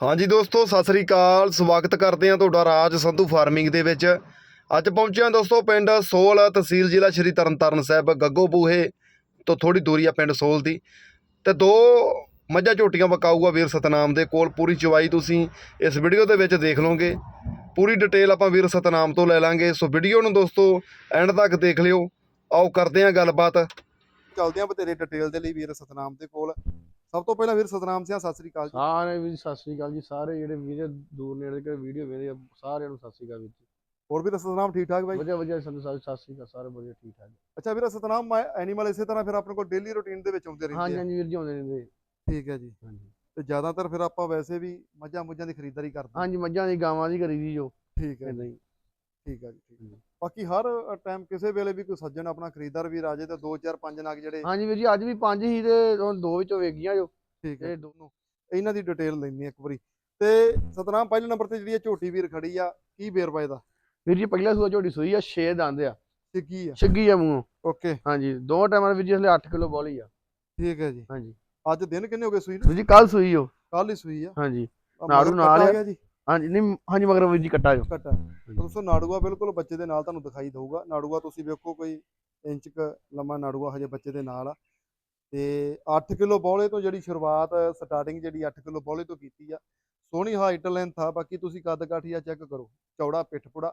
ਹਾਂਜੀ ਦੋਸਤੋ, ਸਤਿ ਸ੍ਰੀ ਅਕਾਲ। ਸਵਾਗਤ ਕਰਦੇ ਹਾਂ ਤੁਹਾਡਾ ਰਾਜ ਸੰਧੂ ਫਾਰਮਿੰਗ ਦੇ ਵਿੱਚ। ਅੱਜ ਪਹੁੰਚੇ ਹਾਂ ਦੋਸਤੋ, ਪਿੰਡ ਸੋਲ ਤਹਿਸੀਲ ਜ਼ਿਲ੍ਹਾ ਸ਼੍ਰੀ ਤਰਨਤਾਰਨ ਸਾਹਿਬ, ਗੱਗੋ ਬੂਹੇ ਤੋਂ ਥੋੜੀ ਦੂਰੀ ਆ ਪਿੰਡ ਸੋਲ ਦੀ। ਤੇ ਦੋ ਮੱਝਾਂ ਝੋਟੀਆਂ ਵਕਾਊਗਾ ਵੀਰ ਸਤਨਾਮ ਦੇ ਕੋਲ। ਪੂਰੀ ਚਵਾਈ ਤੁਸੀਂ ਇਸ ਵੀਡੀਓ ਦੇ ਵਿੱਚ ਦੇਖ ਲਓਗੇ। ਪੂਰੀ ਡਿਟੇਲ ਆਪਾਂ ਵੀਰ ਸਤਨਾਮ ਤੋਂ ਲੈ ਲਾਂਗੇ। ਸੋ ਵੀਡੀਓ ਨੂੰ ਦੋਸਤੋ, ਐਂਡ ਤੱਕ ਦੇਖ ਲਿਓ। ਆਓ ਕਰਦੇ ਹਾਂ ਗੱਲਬਾਤ। ਚੱਲਦੇ ਹਾਂ ਬਤੇਰੇ ਡਿਟੇਲ ਦੇ ਲਈ ਵੀਰ ਸਤਨਾਮ ਦੇ ਕੋਲ। ਸਭ ਤੋਂ ਪਹਿਲਾਂ ਵੀਰ ਸਤਨਾਮ ਸਿੰਘ ਸਤਿ ਸ੍ਰੀ ਅਕਾਲ ਜੀ। ਸਾਰੇ ਵੀ ਸਤਿ ਸ੍ਰੀ ਅਕਾਲ ਜੀ। ਸਾਰੇ ਜਿਹੜੇ ਵੀਰੇ ਦੂਰ ਨੇੜੇ ਦੇ ਵੀਡੀਓ ਵੇਖਦੇ ਆ ਸਾਰਿਆਂ ਨੂੰ ਸਤਿ ਸ੍ਰੀ ਅਕਾਲ ਵੀਰ ਜੀ। ਹੋਰ ਵੀਰ ਸਤਨਾਮ ਠੀਕ ਠਾਕ ਬਾਈ? ਵਧੀਆ ਵਧੀਆ ਸਾਨੂੰ ਸਾਰੇ ਸਤਿ ਸ੍ਰੀ ਅਕਾਲ ਸਾਰੇ ਵਧੀਆ ਠੀਕ ਠਾਕ। ਅੱਛਾ ਵੀਰ ਸਤਨਾਮ ਐਨੀਮਲ ਇਸੇ ਤਰ੍ਹਾਂ ਫਿਰ ਆਪਣੇ ਕੋਲ ਡੇਲੀ ਰੁਟੀਨ ਦੇ ਵਿੱਚ ਆਉਂਦੇ ਹਾਂਜੀ ਰਹਿੰਦੇ ਆ। ਹਾਂਜੀ ਵੀਰ ਜੀ ਆਉਂਦੇ ਨੇ ਠੀਕ ਹੈ ਜੀ। ਹਾਂਜੀ। ਤੇ ਜ਼ਿਆਦਾਤਰ ਫਿਰ ਆਪਾਂ ਵੈਸੇ ਵੀ ਮੱਝਾਂ ਮੁੱਝਾਂ ਦੀ ਖਰੀਦਦਾਰੀ ਕਰਦੇ ਹਾਂ ਹਾਂਜੀ ਮੱਝਾਂ ਦੀ ਗਾਵਾਂ ਦੀ ਕਰੀ ਦੀ ਜੋ। ਠੀਕ ਹੈ ਜੀ। ਠੀਕ ਹੈ ਜੀ ਠੀਕ ਹੈ। ਬਾਕੀ ਹਰ ਟਾਈਮ ਕਿਸੇ ਵੇਲੇ ਵੀ ਕੋਈ ਸੱਜਣ ਆਪਣਾ ਖਰੀਦਦਾਰ ਵੀ ਰਾਜੇ ਤੇ 2 4 5 ਨਗ ਜਿਹੜੇ ਹਾਂਜੀ ਵੀਰ ਜੀ ਅੱਜ ਵੀ ਪੰਜ ਹੀ ਤੇ ਹੁਣ ਦੋ ਵਿੱਚੋਂ ਵੇਗੀਆਂ ਜੋ ਠੀਕ ਹੈ ਇਹ ਦੋਨੋਂ। ਇਹਨਾਂ ਦੀ ਡਿਟੇਲ ਲੈਣੀ ਇੱਕ ਵਾਰੀ। ਤੇ ਸਤਨਾਮ ਪਹਿਲੇ ਨੰਬਰ ਤੇ ਜਿਹੜੀ ਇਹ ਝੋਟੀ ਵੀਰ ਖੜੀ ਆ ਕੀ ਬੇਰਵਾ ਇਹਦਾ ਵੀਰ ਜੀ ਪਹਿਲਾ ਸੂਆ ਝੋਟੀ ਸੂਈ ਆ 6 ਦੰਦ ਆ। ਤੇ ਕੀ ਆ। ਛੱਗੀ ਆ ਮੂੰਹੋਂ। ਓਕੇ। ਹਾਂਜੀ ਦੋ ਟਾਈਮਾਂ ਵੀਰ ਜੀ ਹਲੇ 8 ਕਿਲੋ ਬੋਲੀ ਆ। ਠੀਕ ਹੈ ਜੀ। ਹਾਂਜੀ। ਅੱਜ ਦਿਨ ਕਿੰਨੇ ਹੋ ਗਏ ਸੂਈ ਨੂੰ? ਵੀਰ ਜੀ ਕੱਲ ਸੂਈ ਉਹ ਕੱਲ ਹੀ ਸੂਈ ਆ। ਹਾਂਜੀ। ਨਾੜੂ ਨਾਲ ਆ। ਗਿਆ ਜੀ? ਹਾਂਜੀ ਨਹੀਂ ਹਾਂਜੀ ਮਗਰ ਵੀਰ ਜੀ ਕੱਟਾ ਜੋ। ਘਟਾ ਦੋਸਤੋ ਨਾੜੂਆ ਬਿਲਕੁਲ ਬੱਚੇ ਦੇ ਨਾਲ ਤੁਹਾਨੂੰ ਦਿਖਾਈ ਦਊਗਾ। ਨਾੜੂਆ ਤੁਸੀਂ ਵੇਖੋ ਕੋਈ ਇੰਚ ਕ ਲੰਮਾ ਨਾੜੂਆ ਹਜੇ ਬੱਚੇ ਦੇ ਨਾਲ ਆ। ਤੇ 8 ਕਿਲੋ ਬੌਲੇ ਤੋਂ ਜਿਹੜੀ ਸ਼ੁਰੂਆਤ ਸਟਾਰਟਿੰਗ ਜਿਹੜੀ 8 ਕਿਲੋ ਬੌਲੇ ਤੋਂ ਕੀਤੀ ਆ ਸੋਹਣੀ ਹਾਈਟ ਲੈਂਥ ਆ। ਬਾਕੀ ਤੁਸੀਂ ਕੱਦ ਕਾਠੀਆ ਚੈੱਕ ਕਰੋ। ਚੌੜਾ ਪਿੱਠ ਪੁੜਾ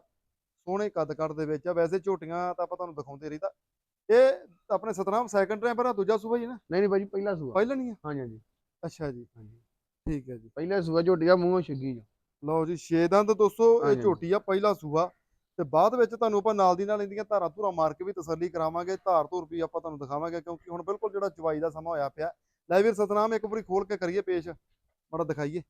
ਸੋਹਣੇ ਕੱਦ ਕੱਟ ਦੇ ਵਿੱਚ ਆ। ਵੈਸੇ ਝੋਟੀਆਂ ਤਾਂ ਆਪਾਂ ਤੁਹਾਨੂੰ ਦਿਖਾਉਂਦੇ ਰਹੀਦਾ। ਇਹ ਆਪਣੇ ਸਤਨਾਮ ਸੈਕੰਡ ਟਾਈਮ ਪਰ ਦੂਜਾ ਸੂਬਾ ਜੀ ਨਾ? ਨਹੀਂ ਨਹੀਂ ਭਾਜੀ ਪਹਿਲਾ ਸੂਆ ਪਹਿਲਾਂ ਨਹੀਂ ਆ? ਹਾਂਜੀ ਹਾਂਜੀ। ਅੱਛਾ ਜੀ। ਹਾਂਜੀ ਠੀਕ ਹੈ ਜੀ। ਪਹਿਲਾ ਸੂਆ ਝੋਟੀ ਆ ਮੂੰਹੋਂ ਛੱਗੀ ਜੋ ਲਓ ਜੀ ਛੇ ਦੰਦ ਦੋਸਤੋ ਇਹ। ਝੋਟੀ ਆ ਪਹਿਲਾ ਸੂਆ। ਤੇ ਬਾਅਦ ਵਿੱਚ ਤੁਹਾਨੂੰ ਆਪਾਂ ਨਾਲ ਦੀ ਨਾਲ ਇਹਦੀਆਂ ਧਾਰਾਂ ਧੂਰਾਂ ਮਾਰ ਕੇ ਵੀ ਤਸੱਲੀ ਕਰਾਵਾਂਗੇ। ਧਾਰ ਧੂਰ ਵੀ ਆਪਾਂ ਤੁਹਾਨੂੰ ਦਿਖਾਵਾਂਗੇ ਕਿਉਂਕਿ ਹੁਣ ਬਿਲਕੁਲ ਜਿਹੜਾ ਚਵਾਈ ਦਾ ਸਮਾਂ ਹੋਇਆ ਪਿਆ। ਲੈ ਵੀਰ ਸਤਨਾਮ ਇੱਕ ਵਾਰੀ ਖੋਲ ਕੇ ਕਰੀਏ ਪੇਸ਼। ਬੜਾ ਦਿਖਾਈਏ।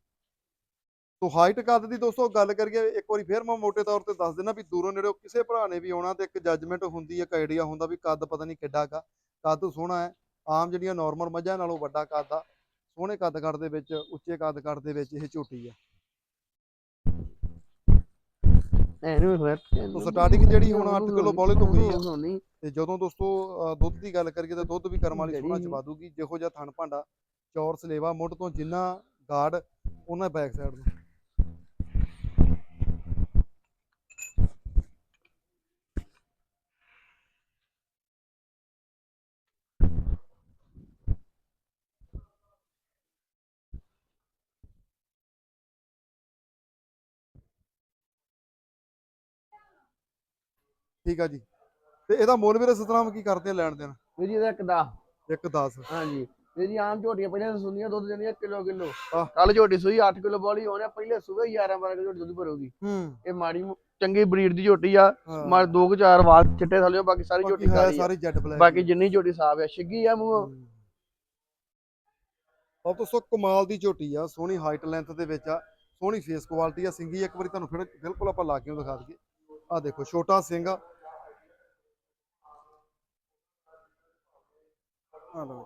ਤੋ ਹਾਈਟ ਕੱਦ ਦੀ ਦੋਸਤੋ ਗੱਲ ਕਰੀਏ ਇੱਕ ਵਾਰੀ ਫੇਰ ਮੈਂ ਮੋٹے ਤੌਰ ਤੇ ਦੱਸ ਦਿੰਦਾ ਵੀ ਦੂਰੋਂ ਨੇੜਿਓਂ ਕਿਸੇ ਭਰਾ ਨੇ ਵੀ ਆਉਣਾ ਤੇ ਇੱਕ ਜੱਜਮੈਂਟ ਹੁੰਦੀ ਹੈ ਇੱਕ ਆਈਡੀਆ ਹੁੰਦਾ ਵੀ ਕੱਦ ਪਤਾ ਨਹੀਂ ਕਿੱਡਾ ਕਾ ਕੱਦ ਸੋਹਣਾ ਹੈ। ਆਮ ਜਿਹੜੀਆਂ ਨਾਰਮਲ ਮੱਝਾਂ ਨਾਲੋਂ ਵੱਡਾ ਕੱਦ ਆ। ਸੋਹਣੇ ਕੱਦ ਕੱਦ ਦੇ ਵਿੱਚ ਉੱਚੇ ਕੱਦ ਕੱਦ ਦੇ ਵਿੱਚ ਇਹ ਝੋਟੀ ਆ। ਐਨੂੰ ਫਿਰ ਤੋ ਸਟਾਰਟਿੰਗ ਜਿਹੜੀ ਹੁਣ 8 ਕਿਲੋ ਬੌਲੇ ਤੋਂ ਹੋਈ ਆ। ਹੋਣੀ ਤੇ ਜਦੋਂ ਦੋਸਤੋ ਅ, ਦੁੱਧ ਦੀ ਗੱਲ ਕਰੀਏ ਤਾਂ ਦੁੱਧ ਵੀ ਕਰਮ ਵਾਲੀ ਸੋਹਣਾ ਚਵਾ ਦੂਗੀ ਜਿਹੋ ਜਿਹਾ ਥਣ ਭਾਂਡਾ ਚੌਰ ਸਲੇਵਾ ਮੁੱਢ ਤੋਂ ਜਿੰਨਾ ਗਾਰਡ ਉਹਨਾਂ ਬੈਕ ਸਾਈਡ ਨੂੰ ਠੀਕ ਆ ਜੀ। ਤੇ ਇਹਦਾ ਮੁੱਲ ਵੀਰੇ ਸਤਨਾਮ ਕੀ ਕਰਦੇ ਆ ਲੈਣ ਦੇਣ? ਵੀਰ ਜੀ ਇਹਦਾ ਇੱਕ ਦਾ ਇੱਕ 10 ਹਾਂਜੀ। ਵੀਰ ਜੀ ਆਮ ਝੋਟੀਆਂ ਪਹਿਲਾਂ ਸੁਣੀਆਂ ਦੁੱਧ ਦਿੰਦੀਆਂ ਕਿਲੋ ਕਿਲੋ। ਆਹ। ਕੱਲ ਝੋਟੀ ਸੂਈ 8 ਕਿਲੋ ਬੋਲੀ ਹੋਣੇ ਪਹਿਲੇ ਸੂਬੇ 11 12 ਕਿਲੋ ਦੁੱਧ ਭਰੂਗੀ। ਹੂੰ। ਇਹ ਮਾੜੀ ਮੋ- ਚੰਗੀ ਬਰੀਡ ਦੀ ਝੋਟੀ ਆ। ਹਾਂ। ਮਾਰ ਦੋ ਕੁ ਚਾਰ ਵਾਲ ਚਿੱਟੇ ਥੱਲੇ ਬਾਕੀ ਸਾਰੀ ਝੋਟੀ ਬਾਕੀ ਹੈ ਕਾਲੀ ਆ। ਸਾਰੀ ਜੈਡ ਬਲੈਕ ਬਾਕੀ ਜਿੰਨੀ ਝੋਟੀ ਸਾਫ਼ ਆ ਛਿੱਗੀ ਆ ਮੂੰਹੋਂ। ਉਹ ਦੋਸਤੋ ਕਮਾਲ ਦੀ ਝੋਟੀ ਆ ਸੋਹਣੀ ਹਾਈਟ ਲੈਂਥ ਦੇ ਵਿੱਚ ਆ ਸੋਹਣੀ ਫੇਸ ਕੁਆਲਿਟੀ ਆ। ਸਿੰਗੀ ਇੱਕ ਵਾਰੀ ਤੁਹਾਨੂੰ ਫਿਰ ਬਿਲਕੁਲ ਆਪਾਂ ਲਾ ਕੇ ਦਿਖਾ ਦਈਏ। ਆ ਦੇਖੋ ਛੋਟਾ ਸਿੰਘ ਆ ਆ ਲਓ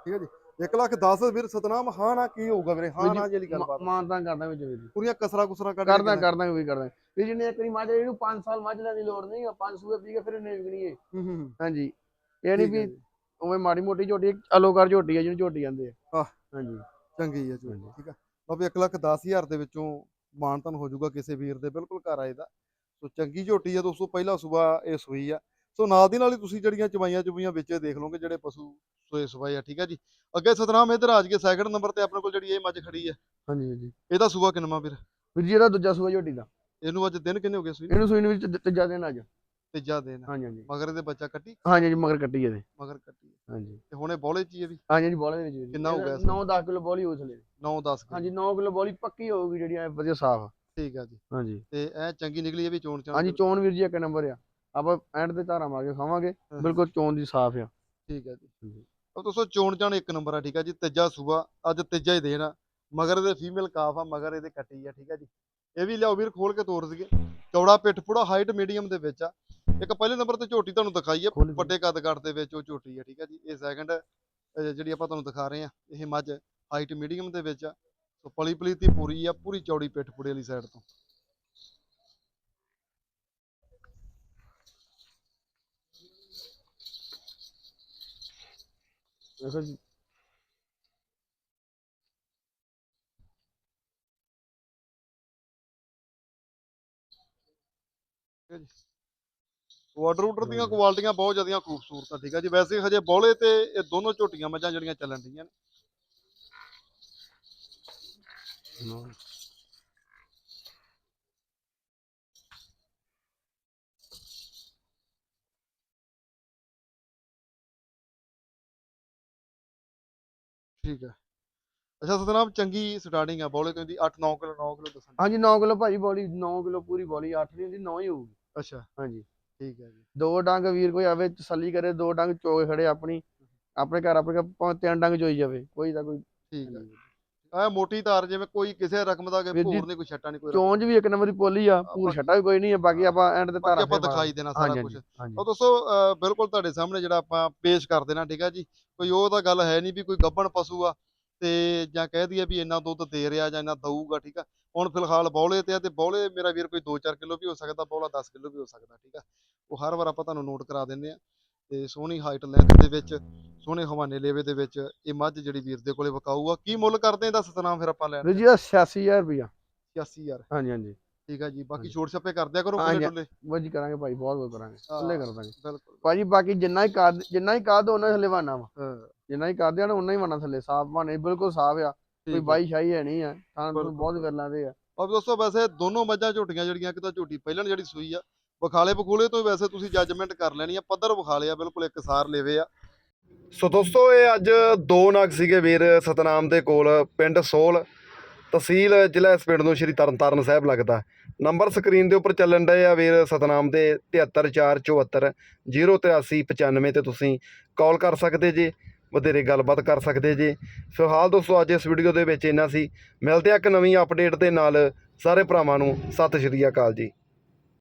ਠੀਕ ਹੈ ਜੀ। 1 ਲੱਖ 10 ਵੀਰ ਸਤਨਾਮ ਹਾਂ ਨਾ ਕੀ ਹੋਊਗਾ ਵੀਰੇ? ਹਾਂ ਨਾ ਜਿਹੜੀ ਗੱਲਬਾਤ ਮਾਨਤਾਂ ਕਰਦਾ ਵਿੱਚ ਵੀਰ ਪੂਰੀਆਂ ਕਸਰਾ ਕੁਸਰਾ ਕਰਦਾ ਦੇਣਾ। ਕਰਦਾ ਵੀ ਕਰਦਾ। ਵੀਰ ਜੀ ਨੇ ਇੱਕ ਵਾਰੀ ਮੱਝ ਇਹਨੂੰ 5 ਸਾਲ ਮੱਝ ਲੈਣ ਦੀ ਲੋੜ ਨਹੀਂ ਆ 5 ਸੂਏ ਪੀ ਕੇ ਫਿਰ ਇਹਨੇ ਵਿਕਣੀ ਏ ਹੂੰ ਹੂੰ ਹੂੰ। ਹਾਂਜੀ। ਇਹ ਨਹੀਂ ਵੀ। ਉਵੇਂ ਮਾੜੀ ਮੋਟੀ ਝੋਟੀ ਅਲੋਕਾਰ ਝੋਟੀ ਆ ਜਿਹਨੂੰ ਝੋਟੀ ਜਾਂਦੇ ਆ। ਹਾਂਜੀ। ਚੰਗੀ ਹੈ ਝੋਟੀ। ਠੀਕ ਆ। ਲਓ ਵੀ 1 ਲੱਖ 10 ਹਜ਼ਾਰ ਦੇ ਵਿੱਚੋਂ ਮਾਨਤਨ ਹੋ ਜਾਊਗਾ ਕਿਸੇ ਵੀਰ ਦੇ ਬਿਲਕੁਲ ਘਰ ਆਏ ਦਾ ਸੋ ਚੰਗੀ ਝੋਟੀ ਆ ਦੋਸਤੋ ਪਹਿਲਾ ਸੂਬਾ ਇਹ ਸੂਈ ਆ। ਸੋ ਨਾਲ ਦੀ ਨਾਲ ਹੀ ਤੁਸੀਂ ਜਿਹੜੀਆਂ ਚਵਾਈਆਂ ਚੁਬਈਆਂ ਵਿੱਚ ਦੇਖ ਲਓਗੇ ਜਿਹੜੇ ਪਸ਼ੂ ਸੋਏ ਸਵਾਏ ਆ ਠੀਕ ਆ ਜੀ? ਅੱਗੇ ਸਤਨਾਮ ਇਧਰ ਆ ਕੇ ਸੈਕਿੰਡ ਨੰਬਰ ਤੇ ਆਪਣੇ ਕੋਲ ਜਿਹੜੀ ਇਹ ਮੱਝ ਖੜੀ ਆ। ਹਾਂਜੀ ਵੀਰ ਜੀ ਇਹਦਾ ਸੂਬਾ ਕਿੰਨਵਾਂ ਵੀਰ ਵੀਰ ਜੀ ਇਹਦਾ ਦੂਜਾ ਸੂਆ ਝੋਟੀ ਦਾ। ਇਹਨੂੰ ਅੱਜ ਦਿਨ ਕਿੰਨੇ ਹੋ ਗਏ ਸੂਈ? ਇਹਨੂੰ ਸੂਈ ਨੂੰ ਵਿੱਚ ਤੀਜਾ ਦਿਨ ਅੱਜ। ਤੀਜਾ ਦਿਨ। ਹਾਂਜੀ ਹਾਂਜੀ। ਮਗਰ ਇਹਦੇ ਬੱਚਾ ਕੱਟੀ? ਹਾਂਜੀ ਹਾਂਜੀ ਮਗਰ ਕੱਟੀ ਇਹਦੇ। ਮਗਰ ਕੱਟੀ ਹਾਂਜੀ। ਤੇ ਹੁਣੇ ਬੋਲੇ ਚ ਹੀ ਇਹ ਵੀ ਹਾਂਜੀ ਹਾਂਜੀ ਬੋਲੇ ਦੇ ਵਿੱਚ। ਕਿੰਨਾ ਹੋ ਗਿਆ ਇਸ 9-10 ਕਿਲੋ ਬੋਲੀ ਹੋ ਥਲੇ 9 10 ਹਾਂਜੀ 9 ਕਿਲੋ ਬੋਲੀ ਪੱਕੀ ਹੋਊਗੀ ਜਿਹੜੀ ਐ ਵਧੀਆ ਸਾਫ਼। ਠੀਕ ਆ ਜੀ। ਹਾਂਜੀ। ਤੇ ਇਹ ਚੰਗੀ ਨਿਕਲੀ ਇਹ ਵੀ ਚੋਣ ਚਾਣ ਹਾਂਜੀ ਚੋਣ ਵੀਰ ਜੀ ਇੱਕ ਨੰਬਰ ਆ। ਆਪਾਂ ਐਂਡ ਤੇ ਧਾਰਾ ਮਾਰ ਕੇ ਖਾਵਾਂਗੇ। ਹਾਂ। ਬਿਲਕੁਲ ਚੋਣ ਦੀ ਸਾਫ਼ ਆ। ਠੀਕ ਹੈ ਜੀ। ਉਹ ਦੋਸਤੋ ਚੋਣ ਚਾਣ ਇੱਕ ਨੰਬਰ ਆ ਠੀਕ ਆ ਜੀ ਤੀਜਾ ਸੂਆ। ਅੱਜ ਤੀਜਾ ਹੀ ਦੇਣ ਮਗਰ ਇਹਦੇ ਫੀਮੇਲ ਕਾਫ ਆ ਮਗਰ ਇਹਦੇ ਕੱਟੀ ਆ ਠੀਕ ਆ ਜੀ। ਇਹ ਵੀ ਲਿਆਓ ਵੀਰ ਖੋਲ ਕੇ ਤੋਰ ਦਈਏ ਚੌੜਾ ਪਿੱਠ ਪੂੜਾ ਹਾਈਟ ਮੀਡੀਅਮ ਦੇ ਵਿੱਚ ਆ। ਇੱਕ ਪਹਿਲੇ ਨੰਬਰ ਤੇ ਝੋਟੀ ਤੁਹਾਨੂੰ ਦਿਖਾਈ ਦਿਓ। ਵੱਡੇ ਕੱਦ ਕੱਟ ਦੇ ਵਿੱਚ ਉਹ ਝੋਟੀ ਆ ਠੀਕ ਆ ਜੀ। ਇਹ ਸੈਕੰਡ ਜਿਹੜੀ ਆਪਾਂ ਤੁਹਾਨੂੰ ਦਿਖਾ ਰਹੇ ਆ ਇਹ ਮੱਝ ਹਾਈਟ ਮੀਡੀਅਮ ਦੇ ਵਿੱਚ ਆ। ਸੋ ਪਲੀ ਪਲੀਤੀ ਪੂਰੀ ਆ ਪੂਰੀ ਚੌੜੀ ਪਿੱਠ ਪੂੜੇ ਵਾਲੀ ਸਾਈਡ ਤੋਂ। ਮੈਂ ਕਿਹਾ ਵਾਟਰ ਵਾਟਰ ਦੀਆਂ ਕੁਆਲਿਟੀਆਂ ਬਹੁਤ ਜ਼ਿਆਦਾ ਖੂਬਸੂਰਤ ਆ ਠੀਕ ਆ ਜੀ। ਵੈਸੇ ਹਜੇ ਬੋਲੇ ਤੇ ਇਹ ਦੋਨੋਂ ਝੋਟੀਆਂ ਮੱਝਾਂ ਜਿਹੜੀਆਂ ਚੱਲਣ ਦੀਆਂ ਨੇ। ਠੀਕ ਹੈ। ਅੱਛਾ ਸਤਨਾਮ ਚੰਗੀ ਸਟਾਰਟਿੰਗ ਆ ਬੌਲੇ ਤੋਂ ਦੀ 8-9 ਕਿਲੋ 9 ਕਿਲੋ ਦੱਸਣ। ਹਾਂਜੀ 9 ਕਿਲੋ ਭਾਜੀ ਬੋਲੀ 9 ਕਿਲੋ ਪੂਰੀ ਬੋਲੀ 8 ਨਹੀਂ ਹੁੰਦੀ 9 ਹੀ ਹੋਊਗੀ। ਅੱਛਾ। ਹਾਂਜੀ। ਠੀਕ ਹੈ ਜੀ। ਦੋ ਡੰਗ ਵੀਰ ਕੋਈ ਆਵੇ ਤਸੱਲੀ ਕਰੇ ਦੋ ਡੰਗ ਚੋਗੇ ਖੜੇ ਆਪਣੀ ਆਪਣੇ ਘਰ ਆਪਣੇ ਘਰ ਤਿੰਨ ਡੰਗ ਚੋਈ ਜਾਵੇ ਕੋਈ ਤਾਂ ਕੋਈ। ਠੀਕ ਹੈ। ਆ ਮੋਟੀ ਤਾਰ ਜਿਵੇਂ ਕੋਈ ਕਿਸੇ ਰਕਮ ਦਾ ਕਿ ਵੀਰ ਜੀ, ਭੋਰ ਨਹੀਂ ਕੋਈ ਛੱਟਾ ਨਹੀਂ ਕੋਈ। ਚੋਂਜ ਵੀ ਇੱਕ ਨੰਬਰ ਦੀ ਪੋਲੀ ਆ ਪੂਰ ਛੱਟਾ ਵੀ ਕੋਈ ਨਹੀਂ ਆ ਬਾਕੀ ਆਪਾਂ ਐਂਡ ਤੇ ਧਾਰਾ ਆਪਾਂ ਦਿਖਾਈ ਦੇਣਾ ਸਾਰਾ ਕੁਝ ਉਹ ਦੋਸਤੋ ਬਿਲਕੁਲ ਤੁਹਾਡੇ ਸਾਹਮਣੇ ਜਿਹੜਾ ਆਪਾਂ ਪੇਸ਼ ਕਰ ਦੇਣਾ ਠੀਕ ਆ ਜੀ? ਕੋਈ ਉਹ ਤਾਂ ਗੱਲ ਹੈ ਨਹੀਂ ਵੀ ਕੋਈ ਗੱਭਣ ਪਸ਼ੂ ਆ ਤੇ ਜਾਂ ਕਹਿ ਦਈਏ ਵੀ ਇੰਨਾ ਦੁੱਧ ਦੇ ਰਿਹਾ ਜਾਂ ਇੰਨਾ ਦਊਗਾ ਠੀਕ ਆ? ਹੁਣ ਫਿਲਹਾਲ ਬੌਲੇ ਤੇ ਆ ਤੇ ਬੌਲੇ ਮੇਰਾ ਵੀਰ ਕੋਈ 2-4 ਕਿਲੋ ਵੀ ਹੋ ਸਕਦਾ ਬੌਲਾ 10 ਕਿਲੋ ਵੀ ਹੋ ਸਕਦਾ ਠੀਕ ਆ? ਉਹ ਹਰ ਵਾਰ ਆਪਾਂ ਤੁਹਾਨੂੰ ਨੋਟ ਕਰਾ ਦਿੰਦੇ ਆ। ਤੇ ਸੋਹਣੀ ਹਾਈਟ ਲੈਂਥ ਦੇ ਵਿੱਚ ਸੋਹਣੇ ਹਵਾਨੇ ਲੇਵੇ ਦੇ ਵਿੱਚ ਇਹ ਮੱਝ ਜਿਹੜੀ ਵੀਰ ਦੇ ਕੋਲੇ ਵਿਕਾਊ ਆ। ਕੀ ਮੁੱਲ ਕਰਦੇ ਆ? ਦੱਸ ਸਤਨਾਮ ਫਿਰ ਆਪਾਂ ਲੈਣ ਜੀ ਦਾ 86000 ਰੁਪਇਆ 86000 ਹਾਂਜੀ ਹਾਂਜੀ। ਠੀਕ ਆ ਜੀ ਬਾਕੀ। ਛੋਟ ਛੱਪੇ ਕਰ ਦਿਆ ਕਰੋ ਹਾਂਜੀ। ਕੋਲੇ ਟੁੱਲੇ ਵਾਜੀ ਕਰਾਂਗੇ ਭਾਈ ਬਹੁਤ ਬਹੁਤ ਕਰਾਂਗੇ। ਥੱਲੇ ਕਰ ਦਾਂਗੇ। ਬਿਲਕੁਲ। ਭਾਜੀ ਬਾਕੀ ਜਿੰਨਾ ਹੀ ਕਰ ਜਿੰਨਾ ਹੀ ਕਰ ਦੋ ਉਹਨਾਂ ਥੱਲੇ ਵਾਣਾ ਵਾ। ਹਾਂ। ਜਿੰਨਾ ਹੀ ਕਰਦੇ ਆ ਨਾ ਉਹਨਾਂ ਹੀ ਵਾਣਾ ਥੱਲੇ ਸਾਫ਼ ਬਾਣੇ ਬਿਲਕੁਲ ਸਾਫ਼ ਆ। ਕੋਈ। ਬਾਈ ਸ਼ਾਹੀ ਹੈ ਨਹੀਂ ਆ ਤਾਂ। ਬਹੁਤ ਗੱਲਾਂ ਦੇ ਆ। ਔਰ ਦੋਸਤੋ ਵੈਸੇ ਦੋਨੋਂ ਮੱਝਾਂ ਝੋਟੀਆਂ ਜਿਹੜੀਆਂ ਕਿ ਤਾਂ ਝੋਟੀ ਪਹਿਲਾਂ ਜਿਹੜੀ ਸੂਈ ਆ ਬਖਾਲੇ ਬਖੂਲੇ ਤੋਂ ਵੈਸੇ ਤੁਸੀਂ ਜੱਜਮੈਂਟ ਕਰ ਲੈਣੀ ਆ, ਪੱਧਰ ਬਖਾਲੇ ਆ, ਬਿਲਕੁਲ ਇੱਕ ਸਾਰ ਲੇਵੇ ਆ। ਸੋ ਦੋਸਤੋ, ਇਹ ਅੱਜ ਦੋ ਨਗ ਸੀਗੇ ਵੀਰ ਸਤਨਾਮ ਦੇ ਕੋਲ, ਪਿੰਡ ਸੋਲ, ਤਹਿਸੀਲ ਜ਼ਿਲ੍ਹਾ ਇਸ ਪਿੰਡ ਨੂੰ ਸ਼੍ਰੀ ਤਰਨਤਾਰਨ ਸਾਹਿਬ ਲੱਗਦਾ। ਨੰਬਰ ਸਕਰੀਨ ਦੇ ਉੱਪਰ ਚੱਲਣ ਡਏ ਆ ਵੀਰ ਸਤਨਾਮ ਦੇ 73474 08395 ਤੇ ਤੁਸੀਂ ਕਾਲ ਕਰ ਸਕਦੇ ਜੇ, ਵਧੇਰੇ ਗੱਲਬਾਤ ਕਰ ਸਕਦੇ ਜੇ। ਫਿਲਹਾਲ ਦੋਸਤੋ, ਅੱਜ ਇਸ ਵੀਡੀਓ ਦੇ ਵਿੱਚ ਇੰਨਾ ਸੀ। ਮਿਲਦੇ ਆ ਇੱਕ ਨਵੀਂ ਅਪਡੇਟ ਦੇ ਨਾਲ। ਸਾਰੇ ਭਰਾਵਾਂ ਨੂੰ ਸਤਿ ਸ਼੍ਰੀ ਅਕਾਲ ਜੀ।